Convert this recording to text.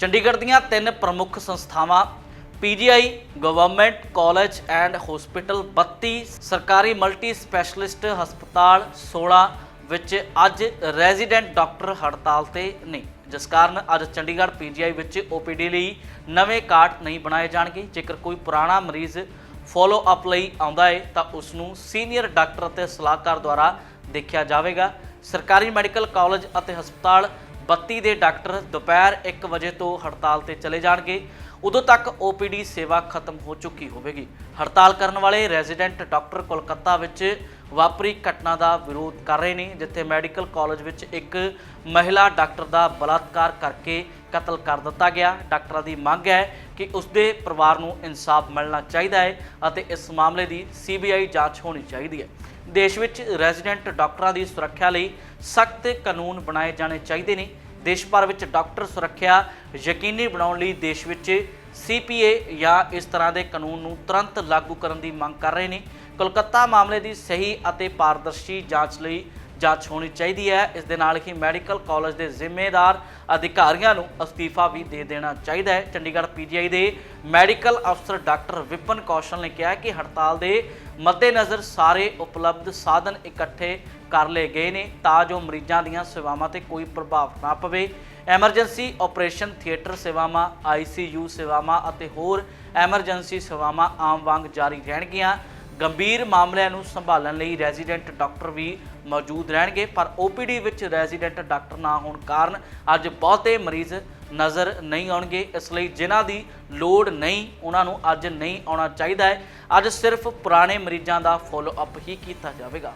ਚੰਡੀਗੜ੍ਹ ਦੀਆਂ ਤਿੰਨ ਪ੍ਰਮੁੱਖ ਸੰਸਥਾਵਾਂ, PGI, government, college and hospital 32 ਸਰਕਾਰੀ ਮਲਟੀ ਸਪੈਸ਼ਲਿਸਟ ਹਸਪਤਾਲ 16 ਵਿੱਚ ਅੱਜ ਰੈਜ਼ੀਡੈਂਟ ਡਾਕਟਰ ਹੜਤਾਲ ਤੇ ਨੇ। ਜਿਸ ਕਾਰਨ ਅੱਜ ਚੰਡੀਗੜ੍ਹ ਪੀਜੀਆਈ ਵਿੱਚ ਓਪੀਡੀ ਲਈ ਨਵੇਂ ਕਾਟ ਨਹੀਂ ਬਣਾਏ ਜਾਣਗੇ। ਜੇਕਰ ਕੋਈ ਪੁਰਾਣਾ ਮਰੀਜ਼ ਫੋਲੋ ਅਪ ਲਈ ਆਉਂਦਾ ਹੈ ਤਾਂ ਉਸ ਨੂੰ ਸੀਨੀਅਰ ਡਾਕਟਰ ਅਤੇ ਸਲਾਹਕਾਰ ਦੁਆਰਾ ਦੇਖਿਆ ਜਾਵੇਗਾ। ਸਰਕਾਰੀ ਮੈਡੀਕਲ ਕਾਲਜ ਅਤੇ ਹਸਪਤਾਲ 32 ਦੇ ਡਾਕਟਰ ਦੁਪਹਿਰ 1 ਵਜੇ ਤੋਂ ਹੜਤਾਲ ਤੇ ਚਲੇ ਜਾਣਗੇ। ਉਦੋਂ ਤੱਕ OPD ਸੇਵਾ ਖਤਮ ਹੋ ਚੁੱਕੀ ਹੋਵੇਗੀ। ਹੜਤਾਲ ਕਰਨ ਵਾਲੇ ਰੈਜ਼ੀਡੈਂਟ ਡਾਕਟਰ ਕੋਲਕਾਤਾ ਵਿੱਚ ਵਾਪਰੀ ਘਟਨਾ ਦਾ ਵਿਰੋਧ ਕਰ ਰਹੇ ਨੇ, ਜਿੱਥੇ ਮੈਡੀਕਲ ਕਾਲਜ ਵਿੱਚ ਇੱਕ ਮਹਿਲਾ ਡਾਕਟਰ ਦਾ ਬਲਾਤਕਾਰ ਕਰਕੇ ਕਤਲ ਕਰ ਦਿੱਤਾ ਗਿਆ। ਡਾਕਟਰਾਂ ਦੀ ਮੰਗ ਹੈ ਕਿ ਉਸਦੇ ਪਰਿਵਾਰ ਨੂੰ ਇਨਸਾਫ ਮਿਲਣਾ ਚਾਹੀਦਾ ਹੈ ਅਤੇ ਇਸ ਮਾਮਲੇ ਦੀ CBI ਜਾਂਚ ਹੋਣੀ ਚਾਹੀਦੀ ਹੈ। ਦੇਸ਼ ਵਿੱਚ ਰੈਜ਼ੀਡੈਂਟ ਡਾਕਟਰਾਂ ਦੀ ਸੁਰੱਖਿਆ ਲਈ ਸਖਤ ਕਾਨੂੰਨ ਬਣਾਏ ਜਾਣੇ ਚਾਹੀਦੇ ਨੇ। ਦੇਸ਼ ਭਰ ਵਿੱਚ ਡਾਕਟਰ ਸੁਰੱਖਿਆ ਯਕੀਨੀ ਬਣਾਉਣ ਲਈ ਦੇਸ਼ ਵਿੱਚ CPA ਜਾਂ ਇਸ ਤਰ੍ਹਾਂ ਦੇ ਕਾਨੂੰਨ ਨੂੰ ਤੁਰੰਤ ਲਾਗੂ ਕਰਨ ਦੀ ਮੰਗ ਕਰ ਰਹੇ ਨੇ। ਕੋਲਕਾਤਾ ਮਾਮਲੇ ਦੀ ਸਹੀ ਅਤੇ ਪਾਰਦਰਸ਼ੀ ਜਾਂਚ ਲਈ ਜਾਂਚ ਹੋਣੀ ਚਾਹੀਦੀ ਹੈ। ਇਸ ਦੇ ਨਾਲ ਹੀ ਮੈਡੀਕਲ ਕਾਲਜ ਦੇ ਜ਼ਿੰਮੇਦਾਰ ਅਧਿਕਾਰੀਆਂ ਨੂੰ ਅਸਤੀਫਾ ਵੀ ਦੇ ਦੇਣਾ ਚਾਹੀਦਾ ਹੈ। ਚੰਡੀਗੜ੍ਹ ਪੀਜੀਆਈ ਦੇ ਮੈਡੀਕਲ ਅਫਸਰ ਡਾਕਟਰ ਵਿਪਨ ਕੌਸ਼ਲ ਨੇ ਕਿਹਾ ਕਿ ਹੜਤਾਲ ਦੇ ਮੱਦੇਨਜ਼ਰ ਸਾਰੇ ਉਪਲਬਧ ਸਾਧਨ ਇਕੱਠੇ ਕਰ ਲਏ ਗਏ ਨੇ ਤਾਂ ਜੋ ਮਰੀਜ਼ਾਂ ਦੀਆਂ ਸੇਵਾਵਾਂ ਤੇ ਕੋਈ ਪ੍ਰਭਾਵ ਨਾ ਪਵੇ। ਐਮਰਜੈਂਸੀ ਆਪਰੇਸ਼ਨ ਥੀਏਟਰ ਸੇਵਾਵਾਂ ਆਈਸੀਯੂ ਸੇਵਾਵਾਂ ਅਤੇ ਹੋਰ ਐਮਰਜੈਂਸੀ ਸੇਵਾਵਾਂ ਆਮ ਵਾਂਗ ਜਾਰੀ ਰਹਿਣਗੀਆਂ। ਗੰਭੀਰ ਮਾਮਲਿਆਂ ਨੂੰ ਸੰਭਾਲਣ ਲਈ ਰੈਜ਼ੀਡੈਂਟ ਡਾਕਟਰ ਵੀ ਮੌਜੂਦ ਰਹਿਣਗੇ, ਪਰ OPD ਵਿੱਚ ਰੈਜ਼ੀਡੈਂਟ ਡਾਕਟਰ ਨਾ ਹੋਣ ਕਾਰਨ ਅੱਜ ਬਹੁਤੇ ਮਰੀਜ਼ ਨਜ਼ਰ ਨਹੀਂ ਆਉਣਗੇ। ਇਸ ਲਈ ਜਿਨ੍ਹਾਂ ਦੀ ਲੋੜ ਨਹੀਂ, ਉਹਨਾਂ ਨੂੰ ਅੱਜ ਨਹੀਂ ਆਉਣਾ ਚਾਹੀਦਾ ਹੈ। ਅੱਜ ਸਿਰਫ ਪੁਰਾਣੇ ਮਰੀਜ਼ਾਂ ਦਾ ਫੋਲੋ ਅਪ ਹੀ ਕੀਤਾ ਜਾਵੇਗਾ।